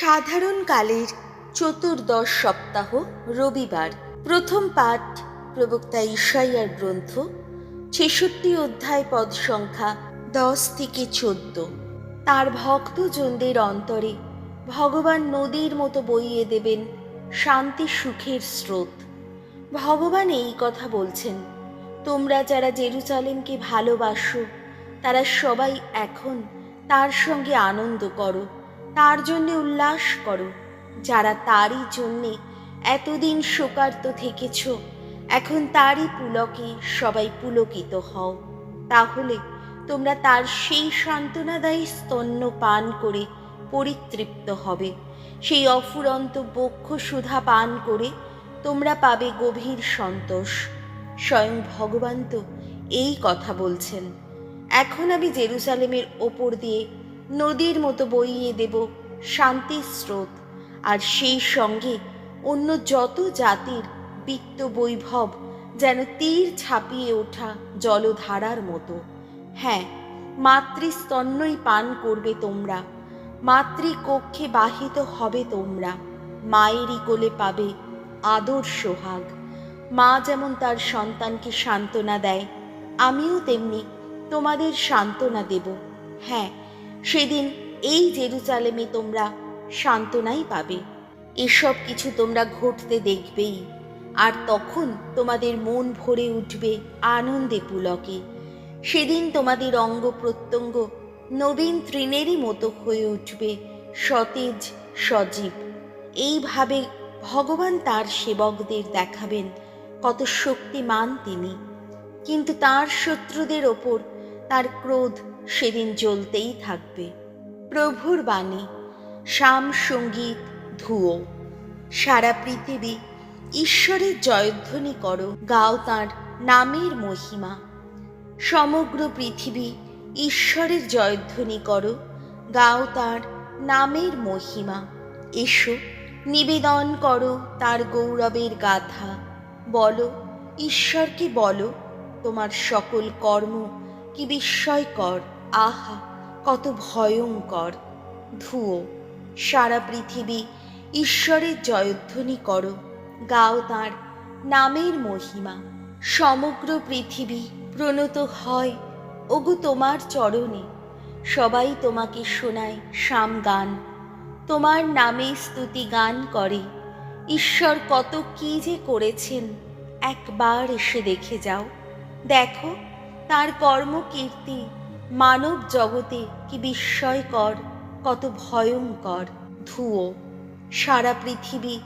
সাধারণকালের চতুর্দশ সপ্তাহ রবিবার। প্রথম পাঠ প্রবক্তা ঈশাইয়ার গ্রন্থ, ছেষট্টি অধ্যায় পদ সংখ্যা দশ থেকে চোদ্দ। তার ভক্তজনদের অন্তরে ভগবান নদীর মতো বইয়ে দেবেন শান্তি সুখের স্রোত। ভগবান এই কথা বলছেন, তোমরা যারা জেরুজালেমকে ভালোবাসো, তারা সবাই এখন তার সঙ্গে আনন্দ করো। তার জন্যে উল্লাস করো। যারা তারই জন্যে এতদিন শোকার্ত থেকেছ, এখন তারই পুলকে সবাই পুলকিত হও। তাহলে তোমরা তার সেই সান্ত্বনাদায়ী স্তন্য পান করে পরিতৃপ্ত হবে। সেই অফুরন্ত বক্ষ সুধা পান করে তোমরা পাবে গভীর সন্তোষ। স্বয়ং ভগবান তো এই কথা বলছেন। এখন আমি জেরুসালেমের ওপর দিয়ে নদীর মতো বইয়ে দেব শান্তির স্রোত, আর সেই সঙ্গে অন্য যত জাতির বিত্ত বৈভব যেন তীর ছাপিয়ে ওঠা জলধারার মতো। হ্যাঁ মাতৃস্তন্যই পান করবে তোমরা, মাতৃকক্ষে বাহিত হবে তোমরা, মায়েরই কোলে পাবে আদর সোহাগ। মা যেমন তার সন্তানকে সান্ত্বনা দেয়, আমিও তেমনি তোমাদের সান্ত্বনা দেব। হ্যাঁ সেদিন এই জেরুজালেমে তোমরা সান্ত্বনাই পাবে। এসব কিছু তোমরা ঘটতে দেখবেই, আর তখন তোমাদের মন ভরে উঠবে আনন্দে পুলকে। সেদিন তোমাদের অঙ্গ প্রত্যঙ্গ নবীন তৃণেরই মতো হয়ে উঠবে সতেজ, সজীব। এইভাবে ভগবান তার সেবকদের দেখাবেন কত শক্তিমান তিনি। কিন্তু তার শত্রুদের ওপর তার ক্রোধ সেদিন জ্বলতেই থাকবে। প্রভুর বাণী শাম সংগীত, ধুয়ো। সারা পৃথিবী ঈশ্বরের জয়ধ্বনি করো, গাও তাঁর নামের মহিমা। সমগ্র পৃথিবী ঈশ্বরের জয়ধ্বনি করো, গাও তাঁর নামের মহিমা। এসো, নিবেদন করো তার গৌরবের গাথা। বলো, ঈশ্বরকে বলো, তোমার সকল কর্ম কি বিস্ময়কর, আহা, কত ভয়ঙ্কর। ধুয়ো, সারা পৃথিবী ঈশ্বরের জয়ধ্বনি করো, গাও তাঁর নামের মহিমা। সমগ্র পৃথিবী প্রণত হয়, ওগো তোমার চরণে। সবাই তোমাকে শোনায় শাম গান, তোমার নামে স্তুতি গান করে। ঈশ্বর কত কী যে করেছেন, একবার এসে দেখে যাও। দেখো তার কর্মকীর্তি মানব জগতে কি বিস্ময়কর কত ভয়ঙ্কর। ধুয়ো, সারা পৃথিবী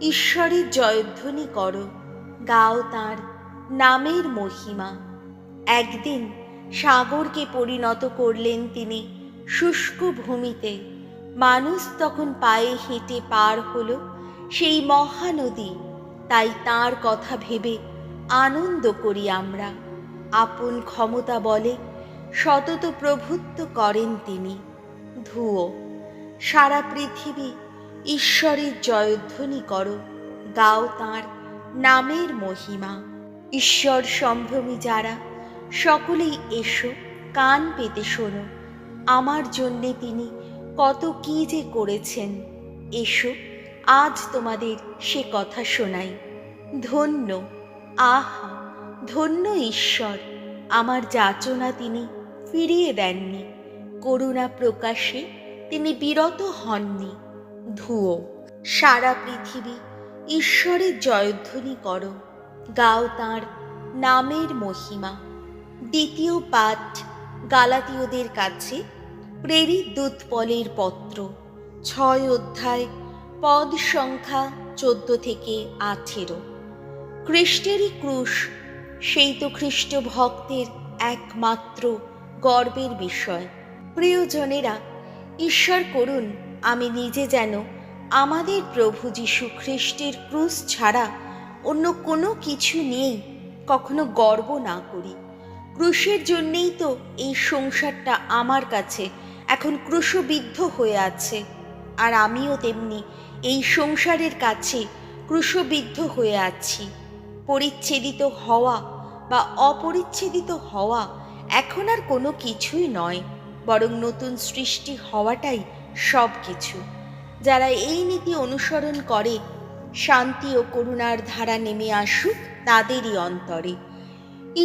ঈশ্বরের জয়ধ্বনি কর, গাও তার নামের মহিমা। একদিন সাগরকে পরিণত করলেন তিনি শুষ্ক ভূমিতে। মানুষ তখন পায়ে হেঁটে পার হলো সেই মহানদী, তাই তার কথা ভেবে আনন্দ করি আমরা। আপন ক্ষমতা বলে, সতত প্রভুত্ব করেন তিনি। ধুয়ো সারা পৃথিবী ঈশ্বরের জয়ধ্বনি করো গাও তাঁর নামের মহিমা। ঈশ্বর সম্ভ্রমী যারা, সকলেই এসো, কান পেতে শোনো, আমার জন্যে তিনি কত কি যে করেছেন, এসো, আজ তোমাদের সে কথা শোনাই। ধন্য, আহা। ধন্য ঈশ্বর। আমার যাচনা তিনি ফিরিয়ে দেননি। করুণা প্রকাশে তিনি বিরত হননি। ধুয়ো সারা পৃথিবী ঈশ্বরের জয়ধ্বনি করো। গাও তাঁর নামের মহিমা। দ্বিতীয় পাঠ গালাতীয়দের কাছে প্রেরিত দূতপলের পত্র। ছয় অধ্যায়, পদ সংখ্যা চোদ্দ থেকে আঠেরো। খ্রিস্টেরই ক্রুশ সেই তো খ্রিস্ট ভক্তের একমাত্র গর্বের বিষয়। প্রিয়জনেরা, ঈশ্বর করুন, আমি নিজে যেন আমাদের প্রভু যীশু খ্রিস্টের ক্রুশ ছাড়া অন্য কোনো কিছু নিয়েই কখনো গর্ব না করি। ক্রুশের জন্যেই তো এই সংসারটা আমার কাছে এখন ক্রুশবিদ্ধ হয়ে আছে, আর আমিও তেমনি এই সংসারের কাছে ক্রুশবিদ্ধ হয়ে আছি। পরিচ্ছেদিত হওয়া বা অপরিচ্ছেদিত হওয়া এখন আর কোনো কিছুই নয়, বরং নতুন সৃষ্টি হওয়াটাই সব কিছু। যারা এই নীতি অনুসরণ করে, শান্তি ও করুণার ধারা নেমে আসুক তাদেরই অন্তরে।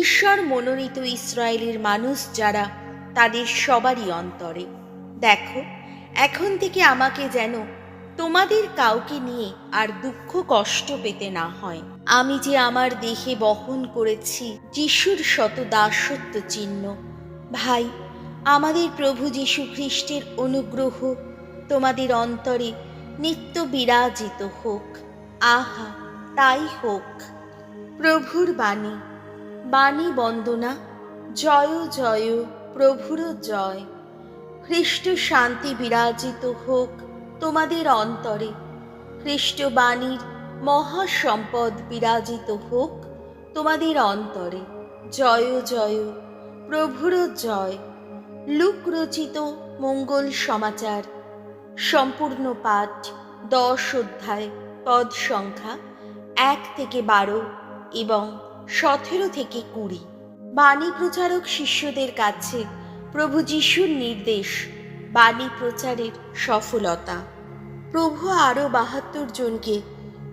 ঈশ্বর মনোনীত ইসরায়েলের মানুষ যারা, তাদের সবারই অন্তরে। দেখো, এখন থেকে আমাকে যেন তোমাদের কাউকে নিয়ে আর দুঃখ কষ্ট পেতে না হয়। আমি যে আমার দেহে বহন করেছি, যিশুর শত দাসত্ব চিহ্ন। ভাই, আমাদের প্রভু যীশু খ্রিস্টের অনুগ্রহ তোমাদের অন্তরে নিত্য বিরাজিত হোক। আহা, তাই হোক। প্রভুর বাণী বাণী বন্দনা, জয় জয় প্রভুর জয়। খ্রিস্ট শান্তি বিরাজিত হোক। তোমাদের অন্তরে। খ্রিস্ট বাণীর মহাসম্পদ বিরাজিত হোক তোমাদের অন্তরে। জয় জয়, প্রভুর জয়। লুক রচিত মঙ্গল সমাচার। সম্পূর্ণ পাঠ দশ অধ্যায়, পদ সংখ্যা এক থেকে বারো এবং সতেরো থেকে কুড়ি। বাণী প্রচারক শিষ্যদের কাছে প্রভু যিশুর নির্দেশ বাণী প্রচারের সফলতা। প্রভু আরও বাহাত্তর জনকে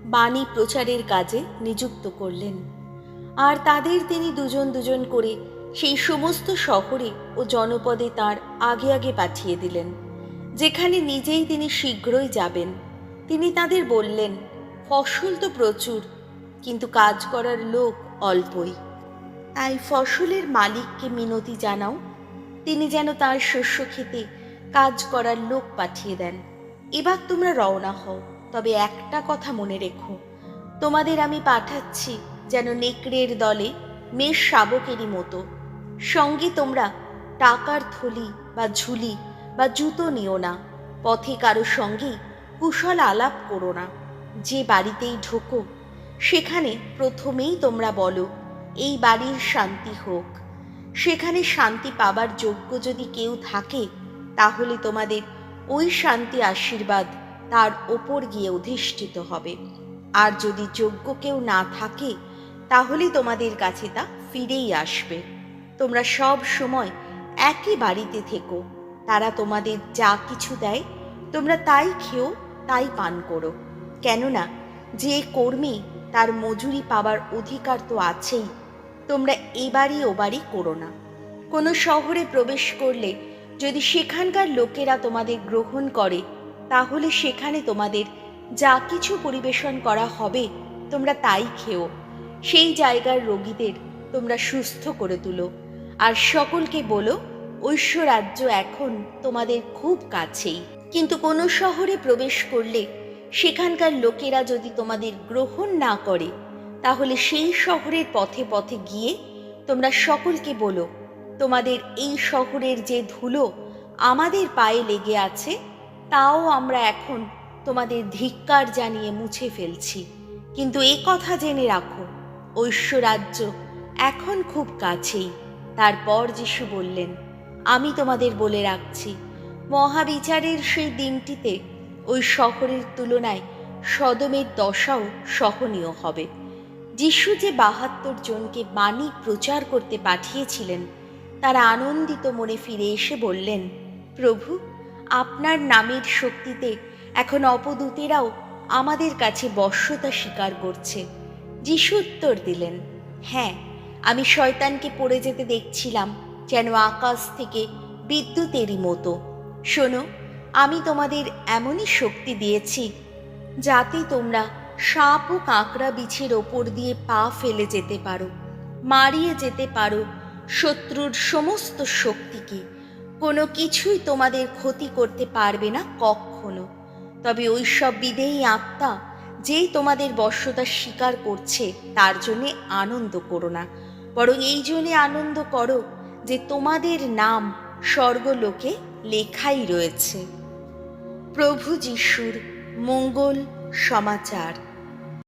বাণী প্রচারের কাজে নিযুক্ত করলেন। আর তাদের তিনি দুজন দুজন করে সেই সমস্ত শহরে ও জনপদে তার আগে আগে পাঠিয়ে দিলেন, যেখানে নিজেই তিনি শীঘ্রই যাবেন। তিনি তাদের বললেন, ফসল তো প্রচুর, কিন্তু কাজ করার লোক অল্পই। তাই ফসলের মালিককে মিনতি জানাও। তিনি যেন তার শস্য খেতে কাজ করার লোক পাঠিয়ে দেন। এবার তোমরা রওনা হও, তবে একটা কথা মনে রেখো। তোমাদের আমি পাঠাচ্ছি যেন নেকড়ের দলে মেষ শাবকেরই মতো। সঙ্গে তোমরা টাকার থলি বা ঝুলি বা জুতো নিও না। পথে কারও সঙ্গে কুশল আলাপ করো না। যে বাড়িতেই ঢোকো, সেখানে প্রথমেই তোমরা বলো, এই বাড়ির শান্তি হোক। সেখানে শান্তি পাবার যোগ্য যদি কেউ থাকে তাহলে তোমাদের ওই শান্তি আশীর্বাদ তার ওপর গিয়ে অধিষ্ঠিত হবে। আর যদি যোগ্য কেউ না থাকে, তাহলে তোমাদের কাছে তা ফিরেই আসবে। তোমরা সব সময় একই বাড়িতে থেকো। তারা তোমাদের যা কিছু দেয়, তোমরা তাই খেও, তাই পান করো। কেননা, যে কর্মী তার মজুরি পাবার অধিকার তো আছেই, তোমরা এবারই ওবারই করো না। কোনো শহরে প্রবেশ করলে যদি সেখানকার লোকেরা তোমাদের গ্রহণ করে, তাহলে সেখানে তোমাদের যা কিছু পরিবেশন করা হবে, তোমরা তাই খেও। সেই জায়গার রোগীদের তোমরা সুস্থ করে তুলো। আর সকলকে বলো, ঐশ্বরাজ্য এখন তোমাদের খুব কাছেই। কিন্তু কোনো শহরে প্রবেশ করলে, সেখানকার লোকেরা যদি তোমাদের গ্রহণ না করে, তাহলে সেই শহরের পথে পথে গিয়ে তোমরা সকলকে বলো তোমাদের এই শহরের যে ধুলো আমাদের পায়ে লেগে আছে, তাও আমরা এখন তোমাদের ধিক্কার জানিয়ে মুছে ফেলছি। কিন্তু এ কথা জেনে রাখো, ঐশ্বরাজ্য এখন খুব কাছেই। তারপর যিশু বললেন, আমি তোমাদের বলে রাখছি, মহাবিচারের সেই দিনটিতে ওই শহরের তুলনায় সদমের দশাও সহনীয় হবে। যিশু যে বাহাত্তর জনকে বাণী প্রচার করতে পাঠিয়েছিলেন তারা আনন্দিত মনে ফিরে এসে বললেন, প্রভু, আপনার নামের শক্তিতে এখন অপদূতেরাও আমাদের কাছে বশ্যতা স্বীকার করছে। যিশু উত্তর দিলেন হ্যাঁ আমি শয়তানকে পড়ে যেতে দেখছিলাম, যেন আকাশ থেকে বিদ্যুতেরই মতো। শোনো, আমি তোমাদের এমনই শক্তি দিয়েছি, যাতে তোমরা সাপ ও কাঁকড়া বিছের ওপর দিয়ে পা ফেলে যেতে পারো, মারিয়ে যেতে পারো শত্রুর সমস্ত শক্তিকে। কোনো কিছুই তোমাদের ক্ষতি করতে পারবে না কখনো। তবে ওই সব বিদেয়ী আত্মা যেই তোমাদের বশ্যতা স্বীকার করছে, তার জন্যে আনন্দ করো না। বরং এই জন্যে আনন্দ করো যে তোমাদের নাম স্বর্গলোকে লেখাই রয়েছে। প্রভু যিশুর মঙ্গল সমাচার।